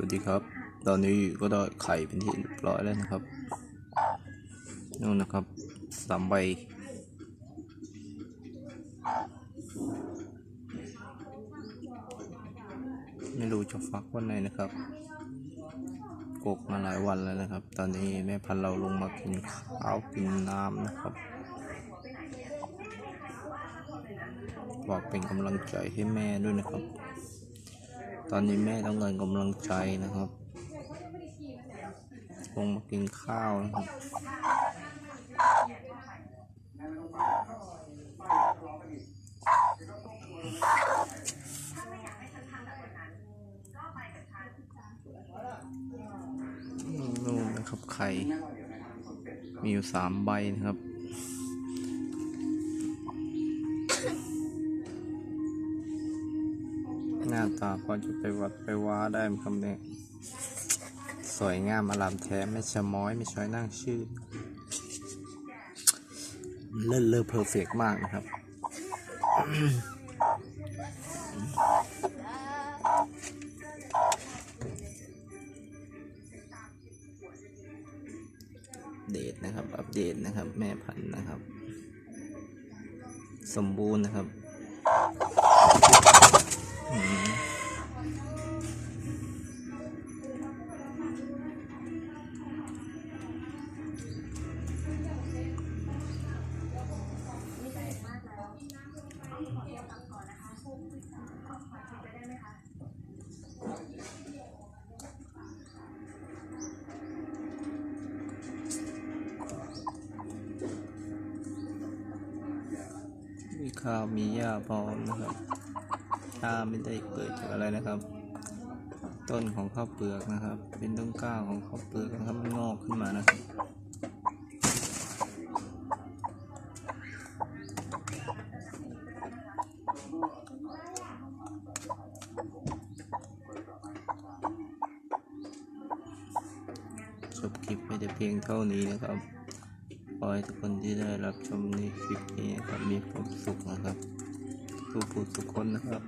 วัสดีครับ ตอนนี้ก็ได้ไข่เป็นที่เรียบร้อยแล้วนะครับนู่นนะครับสามใบไม่รู้จะฟักวันไหนนะครับ กกมาหลายวันแล้วนะครับ ตอนนี้แม่พันเราลงมากินข้าวกินน้ำนะครับฝากเป็นกำลังใจให้แม่ด้วยนะครับ ตอนนี้แม่ต้องการกำลังใจนะครับลงมากินข้าวนะครับนู่นนะครับไข่ มีอยู่สามใบนะครับ น้าตาพอจะไปวัดไปว้าได้ครับเนี่ยสวยงามอลามแท้ไม่ชะม้อยไม่ช้อยนั่งชื่อเลิศเลอเพอร์เฟกมากนะครับ เดทนะครับ อัปเดตนะครับ แม่พันธุ์นะครับ สมบูรณ์นะครับ มีข้าวมีหญ้าพร้อมนะครับหญ้าไม่ได้เกิดจากอะไรนะครับ ต้นของข้าวเปลือกนะครับ เป็นต้นก้าของข้าวเปลือกนะครับนงอกขึ้นมานะครับจบคลิปไม่ได้เพียงเท่านี้นะครับ ขอให้ทุกคนที่ได้รับชมในคลิปนี้นะครับมีความสุขนะครับทุกผู้ทุกคนนะครับ